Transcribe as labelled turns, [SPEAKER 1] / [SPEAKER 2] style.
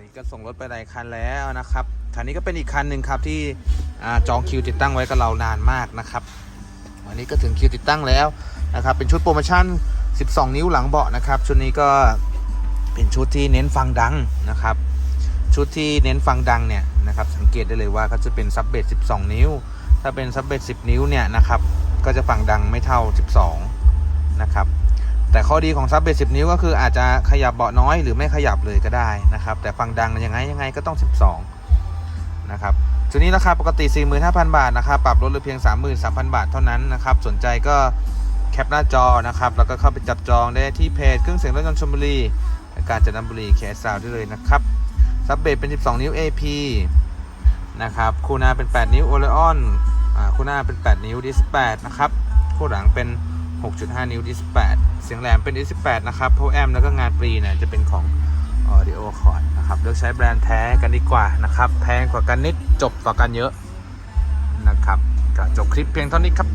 [SPEAKER 1] นี่ก็ส่งรถไปหลายคันแล้วนะครับคันนี้ก็เป็นอีกคันหนึ่งครับที่จองคิวติดตั้งไว้กับเรานานมากนะครับวันนี้ก็ถึงคิวติดตั้งแล้วนะครับเป็นชุดโปรโมชั่น 12 นิ้วหลังเบาะนะครับ ชุดนี้ก็เป็นชุดที่เน้นฟังดังนะครับ ชุดที่เน้นฟังดังเนี่ยนะครับสังเกตได้เลยว่าก็จะเป็นซับเบส12 นิ้ว ถ้าเป็นซับเบส10 นิ้วเนี่ยนะครับก็จะฟังดังไม่เท่า 12 นะครับ แต่ข้อดีของซับเบส10นิ้วก็คืออาจจะขยับเบาะน้อยหรือไม่ขยับเลยก็ได้นะครับ แต่ฟังดังยังไงยังไงก็ต้อง 12 นะครับชุดนี้ราคาปกติ 45,000 บาทนะครับ ปรับลดเหลือเพียง 33,000 บาทเท่านั้นนะครับ สนใจก็แคปหน้าจอนะครับ แล้วก็เข้าไปจับจองได้ที่เพจเครื่องเสียงรถยนต์ชลบุรีการจันทบุรีแคสซาวได้เลยนะครับ ซับเบสเป็น 12 นิ้ว AP นะครับ คูหนาเป็น 8 นิ้วโอเลออนคูหนาเป็น 8 นิ้ว D18 นะครับ คู่หลังเป็น 6.5 นิ้ว D18 เสียงแหลมเป็น S18 นะครับโพแอมแล้วก็งานปรีเนี่ยจะเป็นของ Audio c o r d นะครับเลือกใช้แบรนด์แท้กันดีกว่านะครับ แพงกว่ากันนิดจบต่อกันเยอะนะครับก็จบคลิปเพียงเท่านี้ครับ